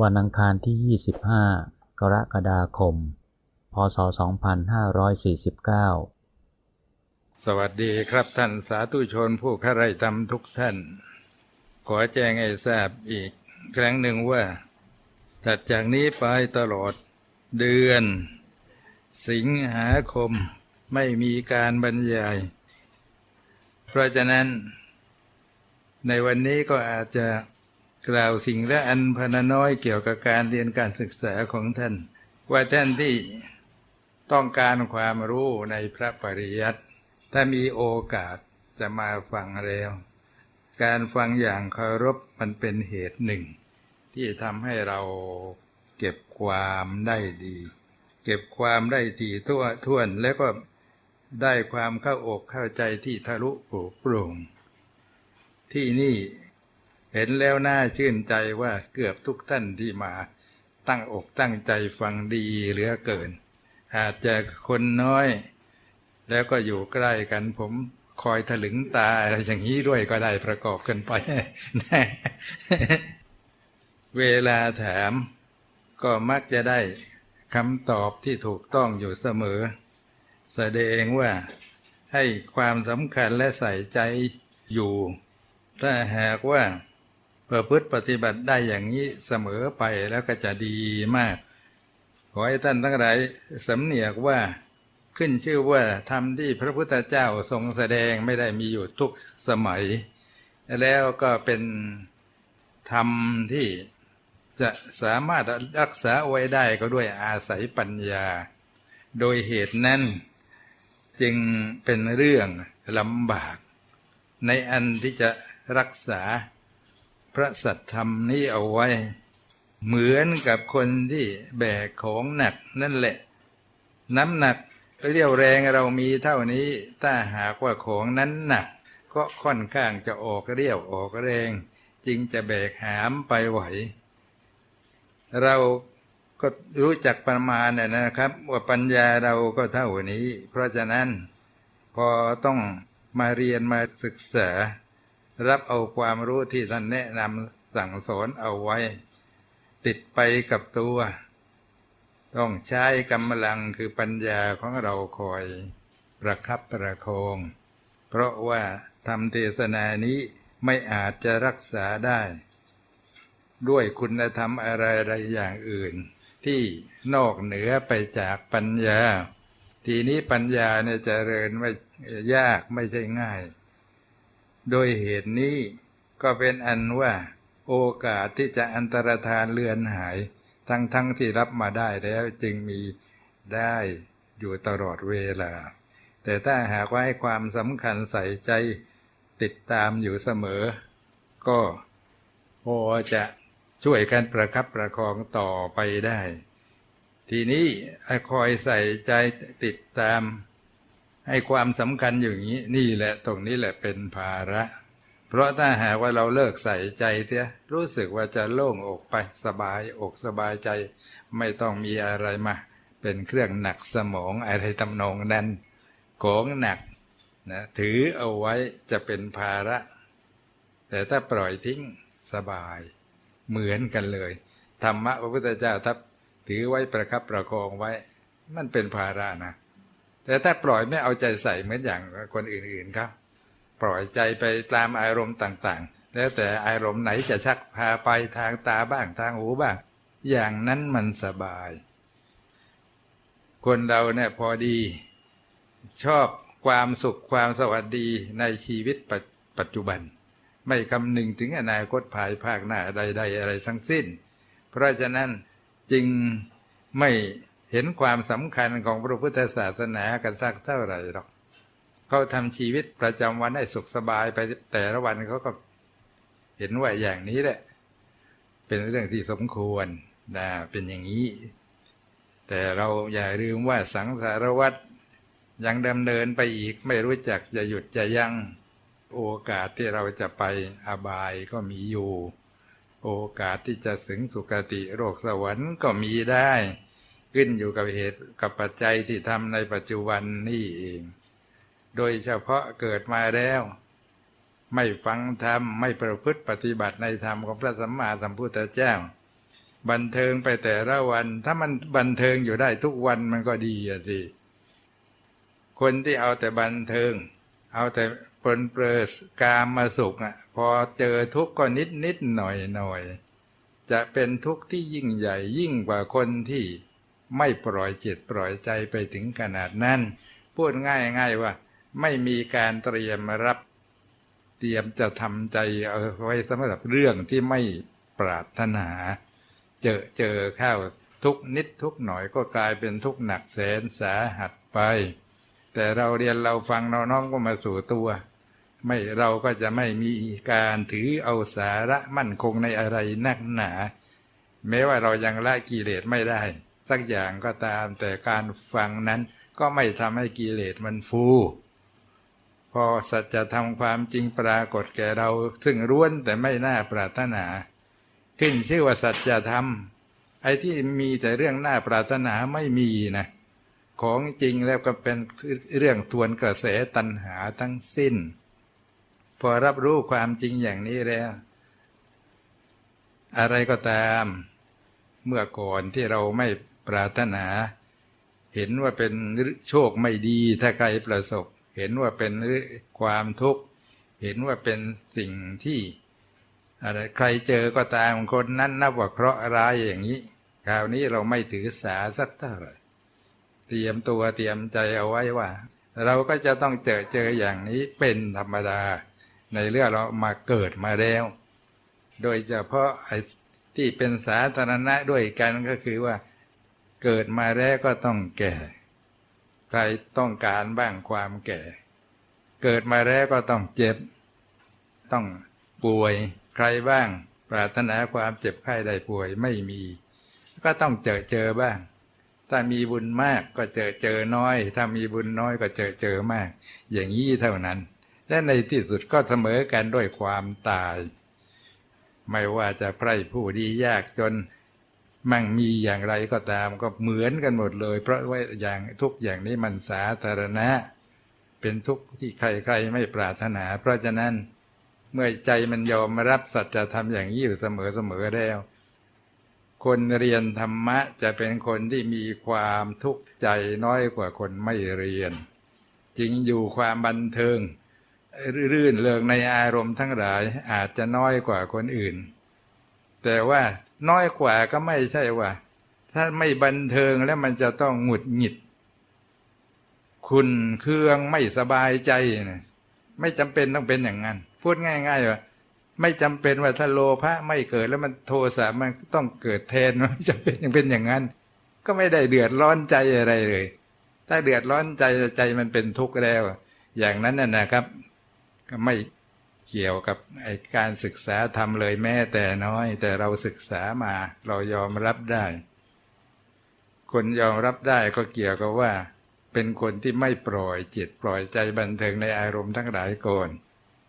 วันอังคารที่ 25 กรกฎาคม พศ 2549 สวัสดีครับท่านสาธุชนผู้ข้าไรทำทุกท่าน ขอแจ้งให้ทราบอีกครั้งหนึ่งว่าถัดจากนี้ไปตลอดเดือน สิงหาคมไม่มีการบรรยาย เพราะฉะนั้นในวันนี้ก็อาจจะ กล่าวสิ่งและอันพรรณน้อยเกี่ยวกับการเรียนการศึกษาของท่าน ว่าท่านที่ต้องการความรู้ในพระปริยัติถ้ามีโอกาสจะมาฟังแล้ว การฟังอย่างเคารพมันเป็นเหตุหนึ่ง ที่ทำให้เราเก็บความได้ดี เก็บความได้ทีทั่วท่วนแล้วก็ได้ความเข้าอกเข้าใจที่ทะลุปลุกโปร่งที่นี่ เห็นแล้วน่าชื่นใจว่าเกือบทุกท่านที่มาตั้งอกตั้งใจฟังดีเหลือเกิน อาจจะคนน้อย แล้วก็อยู่ใกล้กันผมคอยถลึงตาอะไรอย่างนี้ด้วยก็ได้ประกอบกันไป เวลาถามก็มักจะได้คำตอบที่ถูกต้องอยู่เสมอ แสดงว่าให้ความสำคัญและใส่ใจอยู่ ถ้าหากว่า ประพฤติปฏิบัติได้อย่างนี้เสมอไปแล้วก็จะดีมาก ขอให้ท่านทั้งหลายสำเนียกว่าขึ้นชื่อว่าธรรมที่พระพุทธเจ้าทรงแสดงไม่ได้มีอยู่ทุกสมัย แล้วก็เป็นธรรมที่จะสามารถรักษาไว้ได้ก็ด้วยอาศัยปัญญา โดยเหตุนั้นจึงเป็นเรื่องลำบาก ในอันที่จะรักษา ระสัทธรรมนี้เอาไว้ เหมือนกับคนที่แบกของหนักนั่นแหละ น้ำหนักเรียวแรงเรามีเท่านี้ ถ้าหากว่าของนั้นหนัก ก็ค่อนข้างจะออกเรียวออกแรง จึงจะแบกหามไปไหว เราก็รู้จักประมาณนะครับ ว่าปัญญาเราก็เท่านี้ เพราะฉะนั้นพอต้องมาเรียนมาศึกษา รับเอาความรู้ที่ท่านแนะนำสั่งสอนเอาไว้ ติดไปกับตัว ต้องใช้กำลังคือปัญญาของเราคอย ประคับประคอง เพราะว่าทำเทศนานี้ไม่อาจจะรักษาได้ ด้วยคุณธรรมอะไรๆอย่างอื่น ที่นอกเหนือไปจากปัญญา ทีนี้ปัญญาเนี่ยจเจริญไม่ยากไม่ใช่ง่าย โดยเหตุนี้ก็เป็นอันว่า โอกาสที่จะอันตรธานเลือนหาย ทั้งทั้งที่รับมาได้แล้วจึงมีได้อยู่ตลอดเวลา แต่ถ้าหากว่าให้ความสำคัญใส่ใจติดตามอยู่เสมอ ก็พอจะช่วยกันประคับประคองต่อไปได้ ทีนี้คอยใส่ใจติดตาม ให้ความสำคัญอย่างนี้นี่แหละตรงนี้แหละเป็นภาระ เพราะถ้าหากว่าเราเลิกใส่ใจเสียรู้สึกว่าจะโล่งอกไปสบายอกสบายใจ ไม่ต้องมีอะไรมา เป็นเครื่องหนักสมองอะไรทำนองนั้นของหนักนะถือเอาไว้จะเป็นภาระ แต่ถ้าปล่อยทิ้งสบายเหมือนกันเลย ธรรมะพระพุทธเจ้าถ้าถือไว้ประคับประคองไว้ มันเป็นภาระนะ แต่ถ้าปล่อยไม่เอาใจใส่เหมือนอย่างคนอื่นๆครับปล่อยใจไปตามอารมณ์ต่างๆ แล้วแต่อารมณ์ไหนจะชักพาไปทางตาบ้างทางหูบ้าง อย่างนั้นมันสบาย คนเราเนี่ยพอดี ชอบความสุขความสวัสดีในชีวิตปัจจุบัน ไม่คำนึงถึงอนาคตภายภาคหน้าใดๆอะไรทั้งสิ้น เพราะฉะนั้นจึงไม่ เห็นความสำคัญของพระพุทธศาสนากันสักเท่าไหร่หรอกเขาทำชีวิตประจำวันให้สุขสบายไปแต่ละวันเขาก็เห็นว่าอย่างนี้แหละ เป็นเรื่องที่สมควรนะเป็นอย่างนี้ แต่เราอย่าลืมว่าสังสารวัตรยังดำเนินไปอีกไม่รู้จักจะหยุดจะยัง้งโอกาสที่เราจะไปอบายก็มีอยู่ โอกาสที่จะถึงสุคติโลกสวรรค์ก็มีได้ ขึ้นอยู่กับเหตุกับปัจจัยที่ทำในปัจจุบันนี่เอง โดยเฉพาะเกิดมาแล้ว ไม่ฟังธรรม ไม่ประพฤติปฏิบัติในธรรมของพระสัมมาสัมพุทธเจ้า บันเทิงไปแต่ละวัน ถ้ามันบันเทิงอยู่ได้ทุกวันมันก็ดีอะสิคนที่เอาแต่บันเทิง เอาแต่ปลนเปลือกามมาสุขอะ พอเจอทุกข์ก็นิดนิดหน่อยหน่อยจะเป็นทุกข์ที่ยิ่งใหญ่ยิ่งกว่าคนที่ ไม่ปล่อยจิตปล่อยใจไปถึงขนาดนั้น พูดง่ายง่ายว่า ไม่มีการเตรียมรับเตรียมจะทำใจเอาไว้สำหรับเรื่องที่ไม่ปรารถนา เจอเจอข้าวทุกนิดทุกหน่อยก็กลายเป็นทุกหนักแสนสาหัสไป แต่เราเรียนเราฟังเราน้อมก็มาสู่ตัว ไม่เราก็จะไม่มีการถือเอาสาระมั่นคงในอะไรนักหนา แม้ว่าเรายังละกิเลสไม่ได้ สักอย่างก็ตาม แต่การฟังนั้นก็ไม่ทำให้กิเลสมันฟู พอสัจธรรมความจริงปรากฏแก่เรา ซึ่งร้วนแต่ไม่น่าปรารถนา ขึ้นชื่อว่าสัจธรรม ไอ้ที่มีแต่เรื่องน่าปรารถนาไม่มีนะ ของจริงแล้วก็เป็นเรื่องทวนกระแสตัณหาทั้งสิ้น พอรับรู้ความจริงอย่างนี้แล้วอะไรก็ตาม เมื่อก่อนที่เราไม่ ปรารถนา เห็นว่าเป็นโชคไม่ดีถ้าใครประสบ เห็นว่าเป็นความทุกข์ เห็นว่าเป็นสิ่งที่อะไรใครเจอก็ตามคนนั้นนับว่าเคราะห์ร้ายอย่างนี้คราวนี้เราไม่ถือสาสักเท่าไหร่เตรียมตัวเตรียมใจเอาไว้ว่า เราก็จะต้องเจอเจออย่างนี้เป็นธรรมดา ในเรื่องเรามาเกิดมาแล้ว โดยเฉพาะไอ้ที่เป็นสาธารณะด้วยกันก็คือว่า เกิดมาแล้วก็ต้องแก่ ใครต้องการบ้างความแก่ เกิดมาแล้วก็ต้องเจ็บ ต้องป่วยใครบ้าง ปรารถนาความเจ็บไข้ได้ป่วยไม่มี ก็ต้องเจอเจอบ้าง ถ้ามีบุญมากก็เจอเจอน้อย ถ้ามีบุญน้อยก็เจอเจอมาก อย่างนี้เท่านั้น และในที่สุดก็เสมอกันด้วยความตาย ไม่ว่าจะไพร่ผู้ดียากจน มั่งมีอย่างไรก็ตามก็เหมือนกันหมดเลย เพราะว่าอย่างทุกอย่างนี้มันสาธารณะ เป็นทุกที่ใครๆไม่ปรารถนา เพราะฉะนั้นเมื่อใจมันยอมรับสัจธรรมอย่างนี้อยู่เสมอๆแล้ว คนเรียนธรรมะจะเป็นคนที่มีความทุกข์ใจน้อยกว่าคนไม่เรียน จริงอยู่ความบันเทิง รื่นเริงในอารมณ์ทั้งหลายอาจจะน้อยกว่าคนอื่น แต่ว่าน้อยกว่าก็ไม่ใช่ว่า ถ้าไม่บันเทิงแล้วมันจะต้องหงุดหงิด คุณเครื่องไม่สบายใจนะไม่จำเป็นต้องเป็นอย่างนั้น พูดง่ายๆว่าไม่จำเป็นว่าถ้าโลภะไม่เกิดแล้วมันโทสะมันต้องเกิดแทนมันจำเป็นยังเป็นอย่างนั้น ก็ไม่ได้เดือดร้อนใจอะไรเลย ถ้าเดือดร้อนใจใจมันเป็นทุกข์แล้ว อย่างนั้นน่ะนะครับ ก็ไม่ เกี่ยวกับไอการศึกษาทำเลยแม้แต่น้อย แต่เราศึกษามา เรายอมรับได้ คนยอมรับได้ก็เกี่ยวกับว่า เป็นคนที่ไม่ปล่อยจิตปล่อยใจบันเทิงในอารมณ์ทั้งหลายก่อน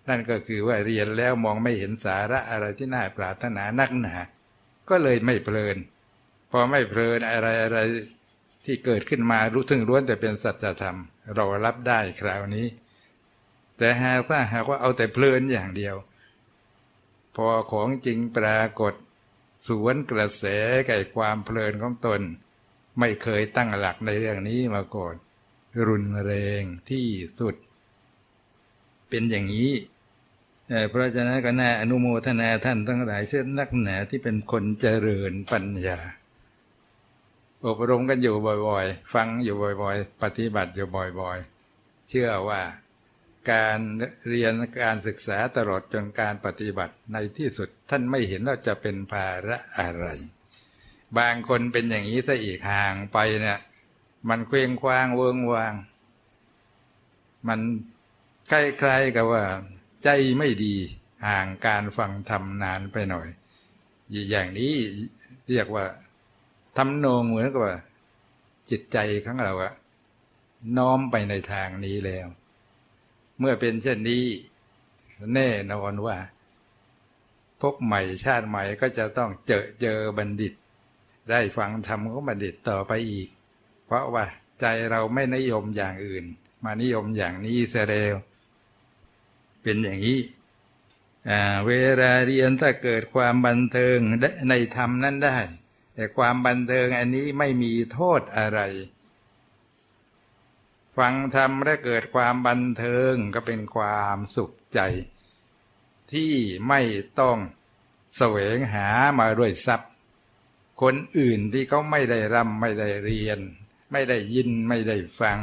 นั่นก็คือว่าเรียนแล้วมองไม่เห็นสาระอะไรที่น่าปรารถนานักหนาก็เลยไม่เพลิน พอไม่เพลินอะไรอะไรที่เกิดขึ้นมารู้ถึงล้วนแต่เป็นสัจธรรม เรารับได้คราวนี้ แต่หากถ้าหากว่าเอาแต่เพลินอย่างเดียว พอของจริงปรากฏ สวนกระแสแก่ความเพลินของตน ไม่เคยตั้งหลักในเรื่องนี้มาก่อน รุนแรงที่สุด เป็นอย่างนี้เเพราะฉะนั้นก็น่าอนุโมทนาท่านทั้งหลายเช่นนักหนาที่เป็นคนเจริญปัญญา อบรมกันอยู่บ่อยๆ ฟังอยู่บ่อยๆ ปฏิบัติอยู่บ่อยๆ เชื่อว่า การเรียนการศึกษาตลอดจนการปฏิบัติในที่สุดท่านไม่เห็นว่าจะเป็นภาระอะไร บางคนเป็นอย่างนี้ซะอีกห่างไปเนี่ย มันเคว้งคว้างเวิงวาง มันคล้ายๆกับว่า ใจไม่ดีห่างการฟังธรรมนานไปหน่อย อย่างนี้เรียกว่าทำนองเหมือนกับว่า จิตใจของเราอะน้อมไปในทางนี้แล้ว เมื่อเป็นเช่นนี้ แน่นอนว่าพบใหม่ชาติใหม่ก็จะต้องเจอเจอบัณฑิต ได้ฟังธรรมของบัณฑิตต่อไปอีก เพราะว่าใจเราไม่นิยมอย่างอื่น มานิยมอย่างนี้เสียแล้วเป็นอย่างนี้เวลาเรียนถ้าเกิดความบันเทิงในธรรมนั้นได้ แต่ความบันเทิงอันนี้ไม่มีโทษอะไร ฟังธรรมและเกิดความบันเทิงก็เป็นความสุขใจ ที่ไม่ต้องแสวงหามาด้วยทรัพย์ คนอื่นที่เขาไม่ได้ร่ำไม่ได้เรียน ไม่ได้ยินไม่ได้ฟัง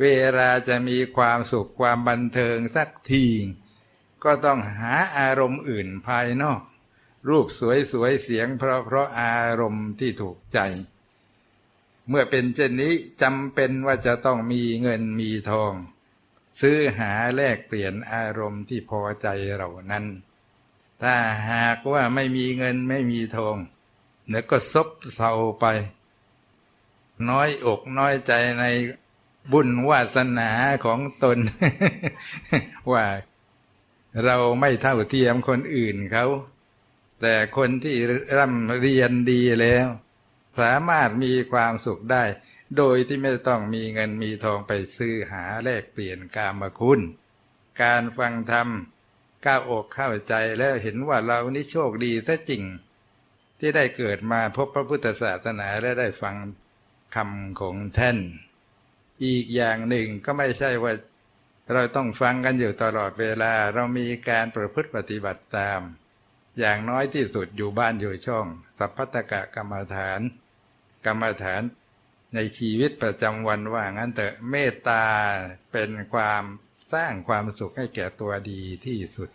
เวลาจะมีความสุขความบันเทิงสักที ก็ต้องหาอารมณ์อื่นภายนอก รูปสวยสวยๆเสียงเพราะเพราะอารมณ์ที่ถูกใจ เมื่อเป็นเช่นนี้จำเป็นว่าจะต้องมีเงินมีทอง ซื้อหาแลกเปลี่ยนอารมณ์ที่พอใจเหล่านั้น ถ้าหากว่าไม่มีเงินไม่มีทองเนื้อก็ซบเซาไป น้อยอกน้อยใจในบุญวาสนาของตน ว่าเราไม่เท่าเทียมคนอื่นเขา แต่คนที่ร่ำเรียนดีแล้ว สามารถมีความสุขได้ โดยที่ไม่ต้องมีเงินมีทองไปซื้อหาแลกเปลี่ยนกามคุณ การฟังธรรมก้าวอกเข้าใจแล้วเห็นว่าเรานี่โชคดีแท้จริง ที่ได้เกิดมาพบพระพุทธศาสนาและได้ฟังคำของท่านอีกอย่างหนึ่งก็ไม่ใช่ว่าเราต้องฟังกันอยู่ตลอดเวลาเรามีการประพฤติปฏิบัติตาม อย่างน้อยที่สุดอยู่บ้านอยู่ช่อง สัพพตกะกรรมฐาน กรรมฐานในชีวิตประจำวันว่างั้นเถอะเมตตาเป็นความสร้างความสุขให้แก่ตัวดีที่สุด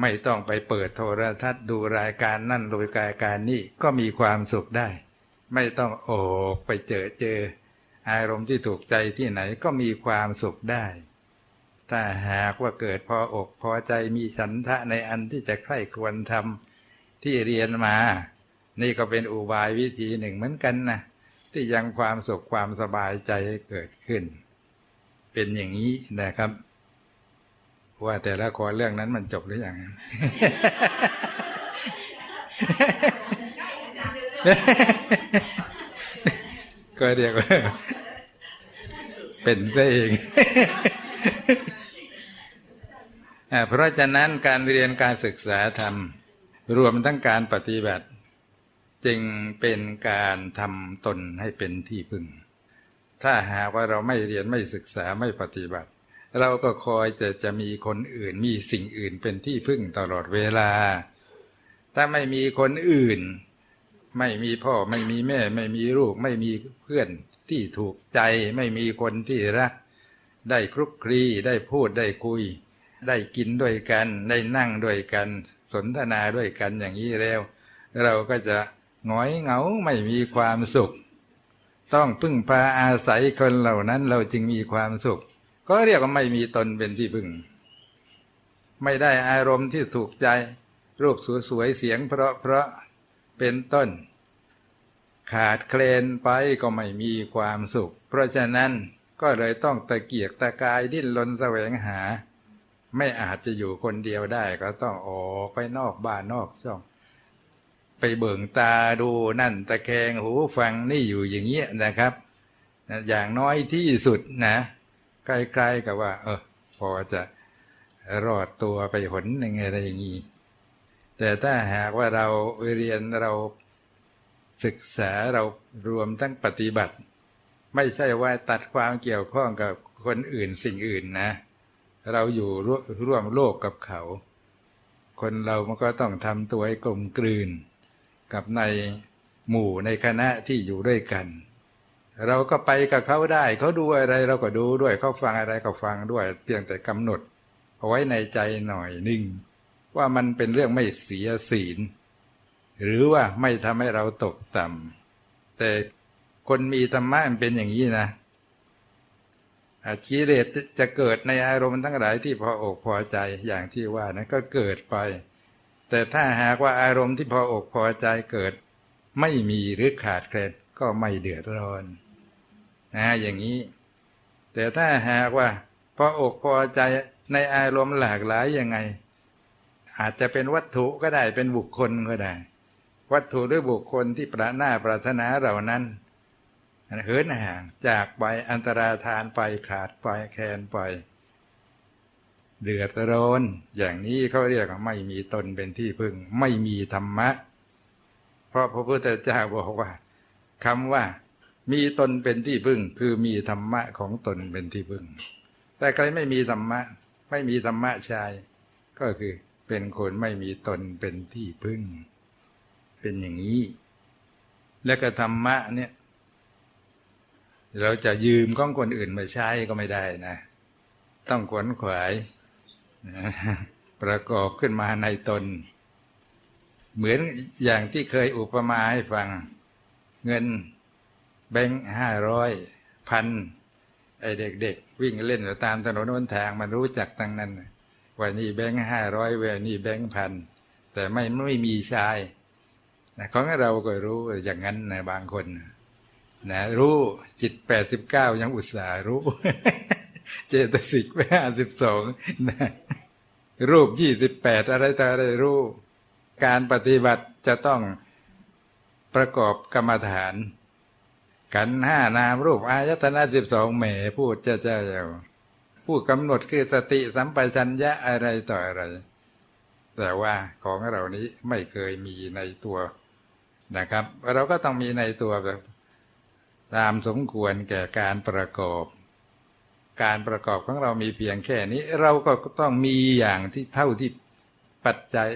ไม่ต้องไปเปิดโทรทัศน์ดูรายการนั่นดูรายการนี่ก็มีความสุขได้ ไม่ต้องออกไปเจอเจอ อารมณ์ที่ถูกใจที่ไหนก็มีความสุขได้ ถ้าหากว่าเกิดพออกพอใจมีฉันทะในอันที่จะใคร่ครวญทำที่เรียนมา นี่ก็เป็นอุบายวิธีหนึ่งเหมือนกันนะที่ยังความสุขความสบายใจให้เกิดขึ้น เป็นอย่างนี้นะครับ ว่าแต่ละครเรื่องนั้นมันจบหรือยังก็เรียกว่าเป็นซะเองอ่าเพราะฉะนั้นการเรียนการศึกษาธรรม รวมทั้งการปฏิบัติ จึงเป็นการทำตนให้เป็นที่พึ่ง ถ้าหากว่าเราไม่เรียนไม่ศึกษาไม่ปฏิบัติ เราก็คอยจะจะมีคนอื่นมีสิ่งอื่นเป็นที่พึ่งตลอดเวลา ถ้าไม่มีคนอื่น ไม่มีพ่อไม่มีแม่ ไม่มีลูก ไม่มีเพื่อนที่ถูกใจ ไม่มีคนที่รัก ได้คลุกคลีได้พูดได้คุย ได้กินด้วยกัน ได้นั่งด้วยกัน สนทนาด้วยกันอย่างนี้แล้ว เราก็จะ หงอยเหงาไม่มีความสุข ต้องพึ่งพาอาศัยคนเหล่านั้นเราจึงมีความสุข ก็เรียกว่าไม่มีตนเป็นที่พึ่ง ไม่ได้อารมณ์ที่ถูกใจ รูปสวยๆเสียง เพราะเพราะๆเป็นต้น ขาดเคลนไปก็ไม่มีความสุข เพราะฉะนั้นก็เลยต้องตะเกียกตะกายดิ้นรนแสวงหา ไม่อาจจะอยู่คนเดียวได้ก็ต้องออกไปนอกบ้านนอกช่อง ไปเบิ่งตาดูนั่นตะแคงหูฟังนี่อยู่อย่างเงี้ยนะครับอย่างน้อยที่สุดนะใกล้ๆกับว่า เออ พอจะรอดตัวไปหนหนึ่งอะไรอย่างนี้แต่ถ้าหากว่าเราเรียนเราศึกษาเรารวมทั้งปฏิบัติ ไม่ใช่ว่าตัดความเกี่ยวข้องกับคนอื่นสิ่งอื่นนะ เราอยู่ร่วร่วมโลกกับเขา คนเรามันก็ต้องทำตัวให้กลมกลืน กับในหมู่ในคณะที่อยู่ด้วยกัน เราก็ไปกับเขาได้ เขาดูอะไรเราก็ดูด้วยเขาฟังอะไรก็ฟังด้วย เพียงแต่กำหนด เอาไว้ในใจหน่อยหนึ่งว่ามันเป็นเรื่องไม่เสียศีล หรือว่าไม่ทำให้เราตกต่ำแต่คนมีธรรมะมันเป็นอย่างนี้นะอาชีเลสจะเกิดในอารมณ์ทั้งหลายที่พออกพอใจอย่างที่ว่านั้นก็เกิดไป แต่ถ้าหากว่าอารมณ์ที่พออกพอใจเกิด ไม่มีหรือขาดแคลนก็ไม่เดือดร้อนนะอย่างนี้ แต่ถ้าหากว่าพออกพอใจในอารมณ์หลากหลายยังไง อาจจะเป็นวัตถุก็ได้เป็นบุคคลก็ได้ วัตถุหรือบุคคลที่ประหน้าปรารถนาเหล่านั้นเหินห่างจากไปอันตราทานไปขาดไปแคลนไป เดือดร้อน อย่างนี้เขาเรียกว่าไม่มีตนเป็นที่พึ่ง ไม่มีธรรมะ เพราะพระพุทธเจ้าบอกว่าคำว่า มีตนเป็นที่พึ่ง คือมีธรรมะของตนเป็นที่พึ่ง แต่ใครไม่มีธรรมะ ไม่มีธรรมะชาย ก็คือเป็นคนไม่มีตนเป็นที่พึ่ง เป็นอย่างนี้ และก็ธรรมะเนี่ย เราจะยืมของคนอื่นมาใช้ก็ไม่ได้นะ ต้องขวนขวาย ประกอบขึ้นมาในตน เหมือนอย่างที่เคยอุปมาให้ฟัง เงินแบงค์ห้าร้อยพันไอเด็กๆ วิ่งเล่นตามถนนหนทางมันรู้จักตั้งนั้นว่านี่แบงค์ห้าร้อยเวนี่แบงค์พันแต่ไม่ไม่มีชายนะของเราก็รู้อย่างนั้นนะบางคนนะนะรู้จิตแปดสิบเก้ายังอุตส่าห์รู้ เจตสิกห้าสิบสองนะรูปยี่สิบแปดอะไรต่ออะไรรู้การปฏิบัติจะต้องประกอบกรรมฐาน กันห้านามรูปอายตนะสิบสองแหมพูดเจ้าเจ้าผู้กำหนดคือสติสัมปชัญญะอะไรต่ออะไร แต่ว่าของเรานี้ไม่เคยมีในตัวนะครับ เราก็ต้องมีในตัวแบบ ตามสมควรแก่การประกอบ การประกอบของเรามีเพียงแค่นี้ เราก็ต้องมีอย่างที่เท่าที่ปัจจัย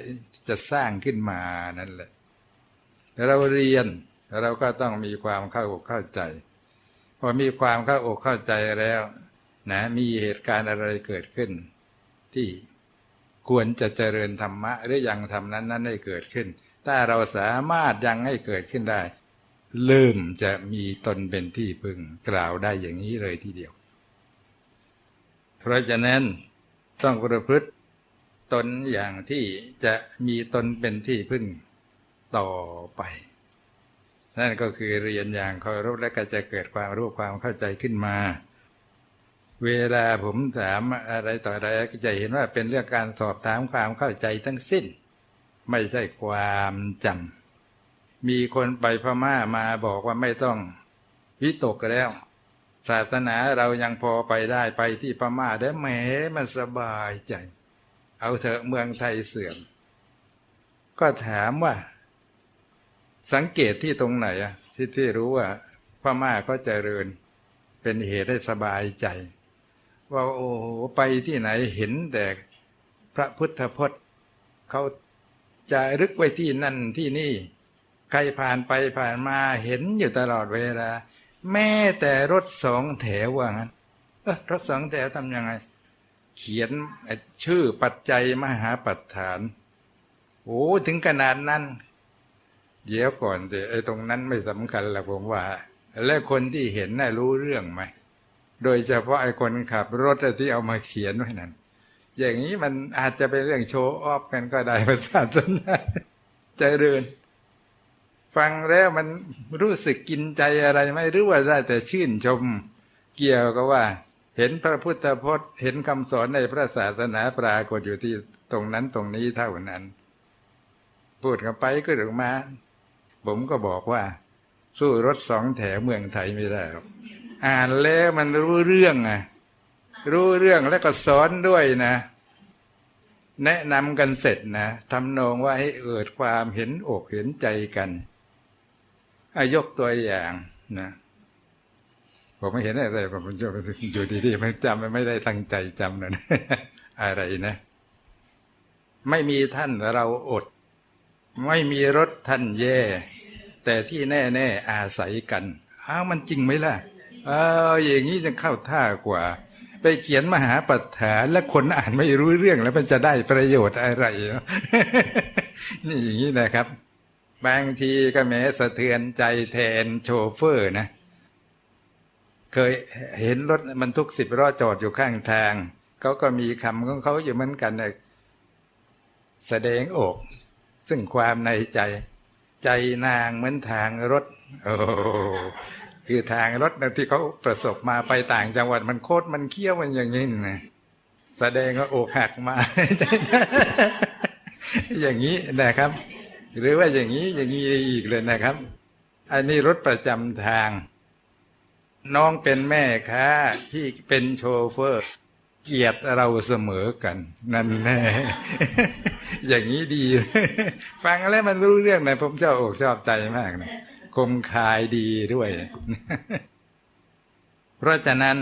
จะสร้างขึ้นมานั่นแหละ เราเรียนเราก็ต้องมีความเข้าอกเข้าใจ พอมีความเข้าอกเข้าใจแล้วนะมีเหตุการณ์อะไรเกิดขึ้น ที่ควรจะเจริญธรรมะ หรือยังทำนั้นนั้นให้เกิดขึ้น ถ้าเราสามารถยังให้เกิดขึ้นได้เริ่มจะมีตนเป็นที่พึ่งกล่าวได้อย่างนี้เลยทีเดียว เพราะฉะนั้นต้องประพฤติตนอย่างที่จะมีตนเป็นที่พึ่งต่อไป นั่นก็คือเรียนอย่างเคารพและก็จะเกิดความรู้ความเข้าใจขึ้นมา เวลาผมถามอะไรต่ออะไรก็จะเห็นว่าเป็นเรื่องการสอบถามความเข้าใจทั้งสิ้น ไม่ใช่ความจำมีคนไปพม่ามาบอกว่าไม่ต้องวิตกแล้ว ศาสนาเรายังพอไปได้ไปที่พม่าได้แหมมันสบายใจ เอาเถอะเมืองไทยเสื่อม ก็ถามว่า สังเกตที่ตรงไหนอะที่ที่รู้ว่าพม่าก็เจริญ เป็นเหตุให้สบายใจ ว่าโอ้โหไปที่ไหนเห็นแต่พระพุทธพจน์เขาจะรึกไว้ที่นั่นที่นี่ ใครผ่านไปผ่านมาเห็นอยู่ตลอดเวลา แม้แต่รถสองแถวว่างั้นเออรถสองแถวทำยังไง เขียนชื่อปัจจัยมหาปัฏฐาน โอ้ถึงขนาดนั้น เดี๋ยวก่อนแต่ไอ้ตรงนั้นไม่สำคัญหรอกผมว่า แล้วคนที่เห็นน่ะรู้เรื่องไหม โดยเฉพาะไอ้คนขับรถที่เอามาเขียนไว้นั้น อย่างนี้มันอาจจะเป็นเรื่องโชว์ออฟกันก็ได้ภาษาสนาเจริญ ฟังแล้วมันรู้สึกกินใจอะไรไหมหรือว่าได้แต่ชื่นชมเกี่ยวกับว่า เห็นพระพุทธพจน์ เห็นคำสอนในพระศาสนาปรากฏอยู่ที่ตรงนั้นตรงนี้เท่านั้น พูดกันไปก็ถึงมา ผมก็บอกว่า สู้รถสองแถวเมืองไทยไม่ได้อ่านแล้วมันรู้เรื่องไงรู้เรื่องแล้วก็สอนด้วยนะ แนะนำกันเสร็จนะทำนองว่าให้เกิดความเห็นอกเห็นใจกัน ยกตัวอย่างนะผมไม่เห็นอะไรผมจะอยู่ดีๆไม่จำไม่ได้ตั้งใจจำนะอะไรนะ ไม่มีท่านเราอด ไม่มีรถท่านแย่ แต่ที่แน่ ๆ อาศัยกันอ้าวมันจริงไหมล่ะ เอออย่างนี้จะเข้าท่ากว่า ไปเขียนมหาปัฏฐานและคนอ่านไม่รู้เรื่องแล้วมันจะได้ประโยชน์อะไร นี่อย่างนี้นะครับ บางทีก็แม้สะเทือนใจแทนโชเฟอร์นะ เคยเห็นรถมันทุกสิบล้อจอดอยู่ข้างทางเขาก็มีคำของเขาอยู่เหมือนกันนะแสดงอก ซึ่งความในใจ ใจนางเหมือนทางรถ โอ้คือทางรถนะที่เขาประสบมาไปต่างจังหวัดมันโคตรมันเคี้ยวมันอย่างนี้นะแสดงว่าอกหักมา อย่างนี้นะครับ หรือว่าอย่างนี้อย่างนี้อีกเลยนะครับ อันนี้รถประจำทาง น้องเป็นแม่ค้าพี่เป็นโชเฟอร์ เกียดเราเสมอกัน นั่นแน่อย่างนี้ดี ฟังแล้วมันรู้เรื่องนะผมชอบอกชอบใจมากนะคมคายดีด้วย เพราะฉะนั้น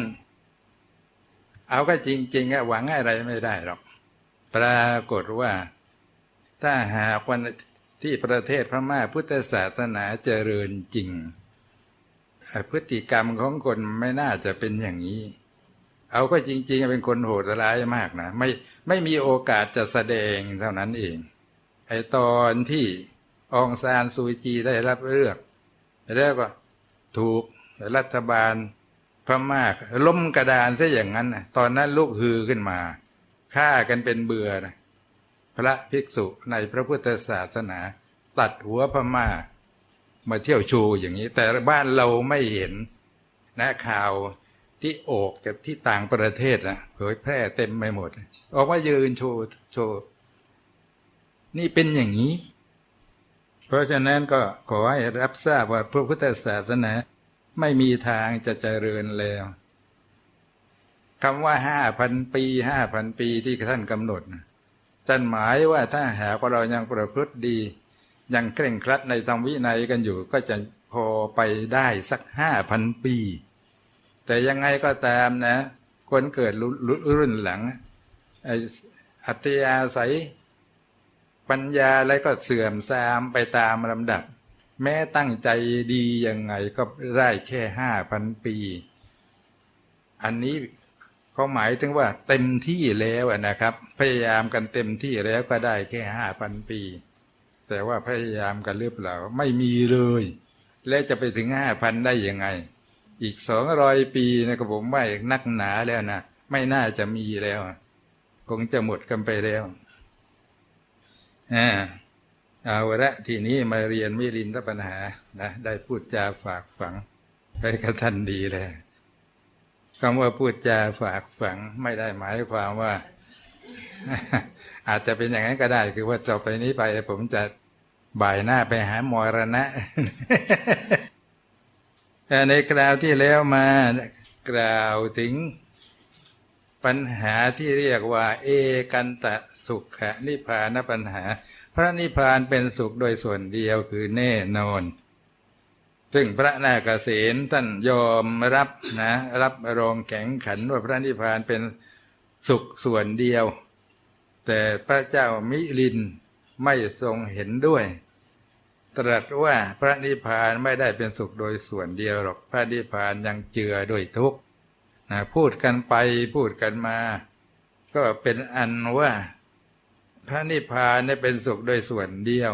เอาก็จริงๆอะหวังอะไรไม่ได้หรอก ปรากฏว่า ถ้าหากวัน ที่ประเทศพม่าพุทธศาสนาเจริญจริง พฤติกรรมของคนไม่น่าจะเป็นอย่างนี้ เอาก็จริง ๆ เป็นคนโหดร้ายมากนะไม่ไม่มีโอกาสจะแสดงเท่านั้นเองไอตอนที่องซานซูจีได้รับเลือกแล้วก็ถูกรัฐบาลพม่าล้มกระดานซะอย่างนั้นนะตอนนั้นลูกฮือขึ้นมาฆ่ากันเป็นเบื่อนะ พระภิกษุในพระพุทธศาสนา ตัดหัวพม่า มาเที่ยวชูอย่างนี้ แต่บ้านเราไม่เห็นนะข่าวที่โอกจากที่ต่างประเทศนะเผยแพร่เต็มไปหมด ออกมายืนโชว์โชว์นี่เป็นอย่างนี้ เพราะฉะนั้นก็ขอให้รับทราบว่าพระพุทธศาสนาไม่มีทางจะเจริญแล้วคำว่าห้าพันปีห้าพันปีที่ท่านกำหนด ท่านหมายว่าถ้าหากว่าเรายังประพฤติดี ยังเคร่งครัดในธรรมวินัยกันอยู่ ก็จะพอไปได้สักห้าพันปี แต่ยังไงก็ตามนะ คนเกิดรุ่นหลังอัตยาศัยปัญญาอะไรก็เสื่อมทรามไปตามลำดับ แม้ตั้งใจดียังไงก็ได้แค่ห้าพันปี อันนี้ เขาหมายถึงว่าเต็มที่แล้วนะครับ พยายามกันเต็มที่แล้วก็ได้แค่ห้าพันปี แต่ว่าพยายามกันหรือเปล่าไม่มีเลย และจะไปถึงห้าพันได้ยังไง อีกสองรอยปีนะก็ผมว่านักหนาแล้วนะไม่น่าจะมีแล้ว คงจะหมดกันไปแล้วอ่าเอาละทีนี้มาเรียนมิรินทปัญหานะได้พูดจาฝากฝังไปกับท่านดีเลย คำว่าพูดจาฝากฝังไม่ได้หมายความว่า อาจจะเป็นอย่างนั้นก็ได้ คือว่าจบไปนี้ไป ผมจะบ่ายหน้าไปหามรณะในคราวที่แล้วมากล่าวถึงปัญหาที่เรียกว่า เอกันตะสุขะนิพพานปัญหา พระนิพพานเป็นสุขโดยส่วนเดียวคือแน่นอน ซึ่งพระนาคเษนท่านยอมรับนะรับรองแข็งขันว่าพระนิพพานเป็นสุขส่วนเดียว แต่พระเจ้ามิลินไม่ทรงเห็นด้วย ตรัสว่าพระนิพพานไม่ได้เป็นสุขโดยส่วนเดียวหรอกพระนิพพานยังเจือด้วยทุกข์นะพูดกันไปพูดกันมา ก็เป็นอันว่า พระนิพพานเนี่ยเป็นสุขโดยส่วนเดียว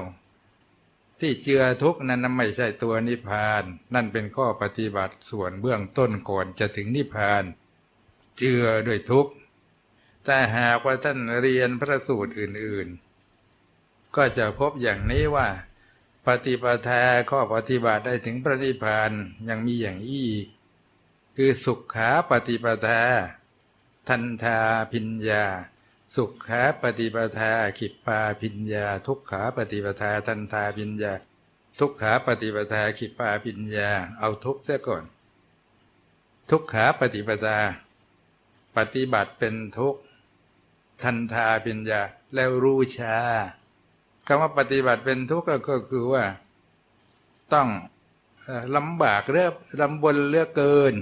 ที่เจือทุกนั้นไม่ใช่ตัวนิพพาน นั่นเป็นข้อปฏิบัติส่วนเบื้องต้นก่อนจะถึงนิพพาน เจือด้วยทุกข์แต่หากว่าท่านเรียนพระสูตรอื่นๆ ก็จะพบอย่างนี้ว่า ปฏิปทาข้อปฏิบัติได้ถึงพระนิพพานยังมีอย่างอีก คือสุขขาปฏิปทา ทันทาพิญญา สุขขาปฏิปทาขิปปาพิญญา ทุกขาปฏิปทาทันทาพิญญา ทุกขาปฏิปทาขิปปาพิญญา เอาทุกเสียก่อน ทุกขาปฏิปทาปฏิบัติเป็นทุกทันทาพิญญาแล้วรู้ชาคำว่าปฏิบัติเป็นทุกข์ก็คือว่า ต้องลำบากเรื่อลำบนเลือกเกิน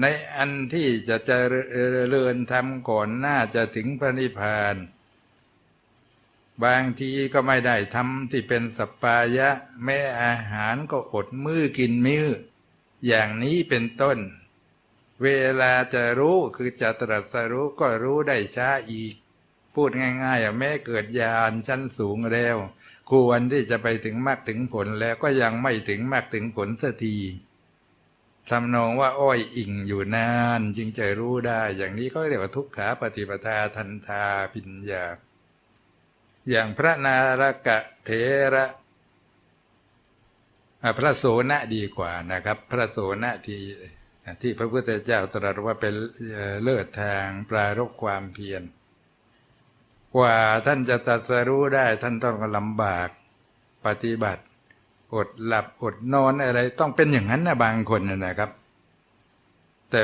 ในอันที่จะเจริญทำก่อนหน้าจะถึงพระนิพพาน บางทีก็ไม่ได้ทำที่เป็นสปายะ แม่อาหารก็อดมือกินมืออย่างนี้เป็นต้น เวลาจะรู้คือจะตรัสรู้ก็รู้ได้ช้าอีก พูดง่ายๆแม้เกิดญาณชั้นสูงแล้ว ควรที่จะไปถึงมากถึงผลแล้วก็ยังไม่ถึงมากถึงผลสักที ทำนองว่าอ้อยอิ่งอยู่นาน จึงจะรู้ได้ อย่างนี้ก็เรียกว่าทุกขาปฏิปทาทันทาปิญญา อย่างพระนารกะเถระพระโสนะดีกว่านะครับ พระโสนะที่ที่พระพุทธเจ้าตรัสว่าเป็นเลิศทางปรารบความเพียร กว่าท่านจะตรัสรู้ได้ท่านต้องลำบากปฏิบัติ อดหลับอดนอนอะไร ต้องเป็นอย่างนั้นนะบางคนนะครับ แต่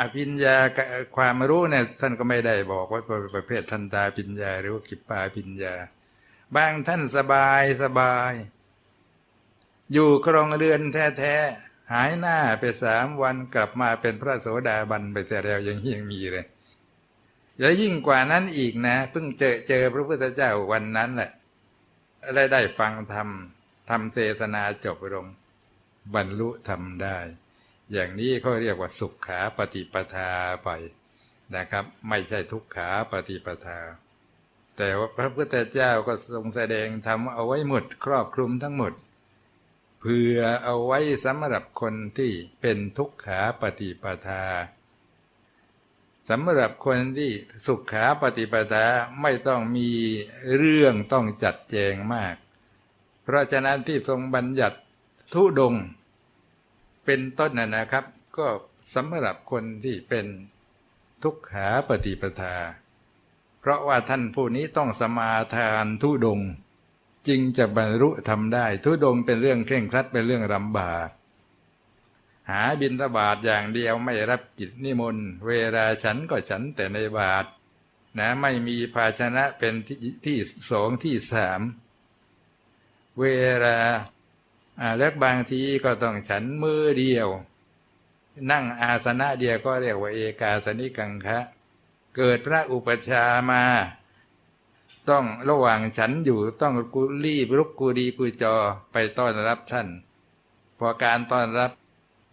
อภิญญาความรู้เนี่ยท่านก็ไม่ได้บอกว่าเป็นประเภททันตาปิญญา หรือว่ากิปปาปิญญา บางท่านสบายสบาย อยู่ครองเรือนแท้ๆหายหน้าไปสามวันกลับมาเป็นพระโสดาบันไปแต่แล้วยังยังมีเลยแล้วยิ่งกว่านั้นอีกนะเพิ่งเจอเจอพระพุทธเจ้าวันนั้นแหละได้ได้ฟังธรรม ทำเทศนาจบลงบรรลุธรรมได้ อย่างนี้เขาเรียกว่าสุขขาปฏิปทาไปนะครับ ไม่ใช่ทุกขาปฏิปทา แต่ว่าพระพุทธเจ้าก็ทรงแสดงธรรมเอาไว้หมด ครอบคลุมทั้งหมดเพื่อเอาไว้สำหรับคนที่เป็นทุกขาปฏิปทาสำหรับคนที่สุขขาปฏิปทาไม่ต้องมีเรื่องต้องจัดแจงมาก เพราะฉะนั้นที่ทรงบัญญัติทุดง เป็นต้นนะนะครับ ก็สำหรับคนที่เป็นทุกขาปฏิปทา เพราะว่าท่านผู้นี้ต้องสมาทานทุดง จึงจะบรรลุทำได้ทุดงเป็นเรื่องเคร่งครัดเป็นเรื่องลำบากหาบินทบาทอย่างเดียวไม่รับกิจนิมนต์เวลาฉันก็ฉันแต่ในบาทนะไม่มีภาชนะเป็นที่ที่สองที่สาม เวลาแล้วบางทีก็ต้องฉันมือเดียว นั่งอาสนะเดียวก็เรียกว่าเอกาสนิกังคะเกิดพระอุปชามา ต้องระหว่างฉันอยู่ต้องกุรีบรุกกุดีกุจอไปต้อนรับท่าน พอการต้อนรับ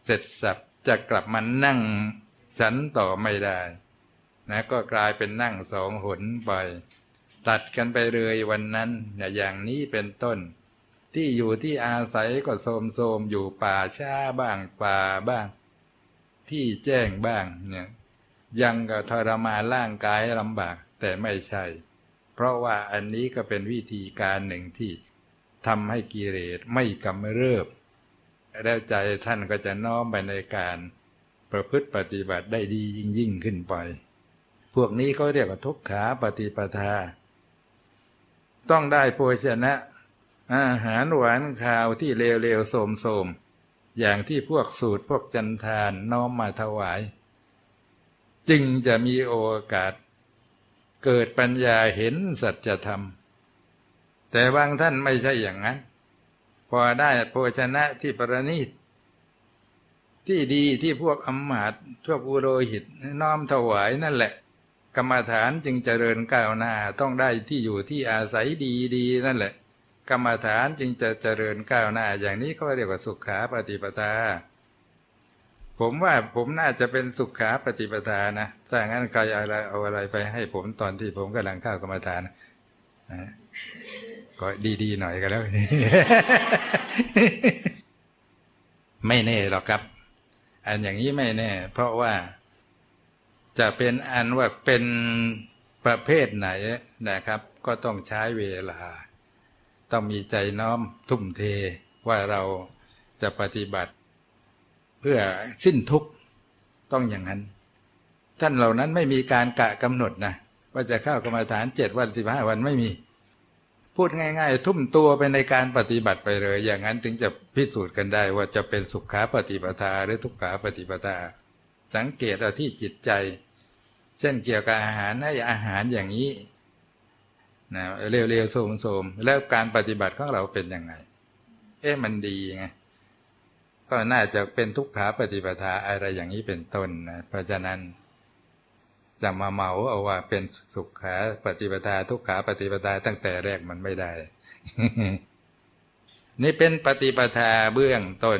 เสร็จสับจะกลับมานั่งฉันต่อไม่ได้ นะก็กลายเป็นนั่งสองหนไป ตัดกันไปเลยวันนั้นอย่างนี้เป็นต้น ที่อยู่ที่อาศัยก็โสมโสมอยู่ป่าช้าบ้างป่าบ้าง ที่แจ้งบ้างเนี่ยยังก็ทรมานร่างกายลำบากแต่ไม่ใช่ เพราะว่าอันนี้ก็เป็นวิธีการหนึ่งที่ทำให้กิเลสไม่กำเริบ แล้วใจท่านก็จะน้อมไปในการประพฤติปฏิบัติได้ดียิ่งยิ่งขึ้นไป พวกนี้เขาเรียกว่าทุกขาปฏิปทา ต้องได้โภชนะ อาหารหวานข้าวที่เลวๆโสมๆอย่างที่พวกสูตรพวกจันทานน้อมมาถวาย จึงจะมีโอกาส เกิดปัญญาเห็นสัจธรรม แต่บางท่านไม่ใช่อย่างนั้น พอได้โภชนะที่ประณีตที่ดีที่พวกอำมาตพวกอุโรหิตน้อมถวายนั่นแหละ กรรมฐานจึงเจริญก้าวหน้าต้องได้ที่อยู่ที่อาศัยดีๆนั่นแหละ กรรมฐานจึงจะเจริญก้าวหน้าอย่างนี้เขาเรียกว่าสุขาปฏิปทา ผมว่าผมน่าจะเป็นสุขาปฏิปทานะถ้างั้นใครเอาอะไรเอาอะไรไปให้ผมตอนที่ผมกำลังเข้ากรรมฐานนะก็ดีๆหน่อยก็แล้ว ไม่แน่หรอกครับ อันอย่างนี้ไม่แน่ เพราะว่าจะเป็นอันว่าเป็นประเภทไหนนะครับ ก็ต้องใช้เวลา ต้องมีใจน้อมทุ่มเทว่าเราจะปฏิบัติ เพื่อสิ้นทุกข์ต้องอย่างนั้น ท่านเหล่านั้นไม่มีการกะกำหนดนะว่าจะเข้ากรรมฐานเจ็ดวันสิบห้าวันไม่มี พูดง่าย ๆ ทุ่มตัวไปในการปฏิบัติไปเลย อย่างนั้นถึงจะพิสูจน์กันได้ว่าจะเป็นสุขขาปฏิปทาหรือทุกขาปฏิปทา สังเกตเอาที่จิตใจ เช่นเกี่ยวกับอาหารให้อาหารอย่างนี้ นะเร็วๆโสมๆแล้วการปฏิบัติของเราเป็นยังไง เอ๊ะมันดีไงก็น่าจะเป็นทุกขาปฏิปทาอะไรอย่างนี้เป็นต้นนะเพราะฉะนั้นจะมาเหมาเอาว่าเป็นสุขาปฏิปทา ทุกขาปฏิปทาตั้งแต่แรกมันไม่ได้ นี่เป็นปฏิปทาเบื้องต้น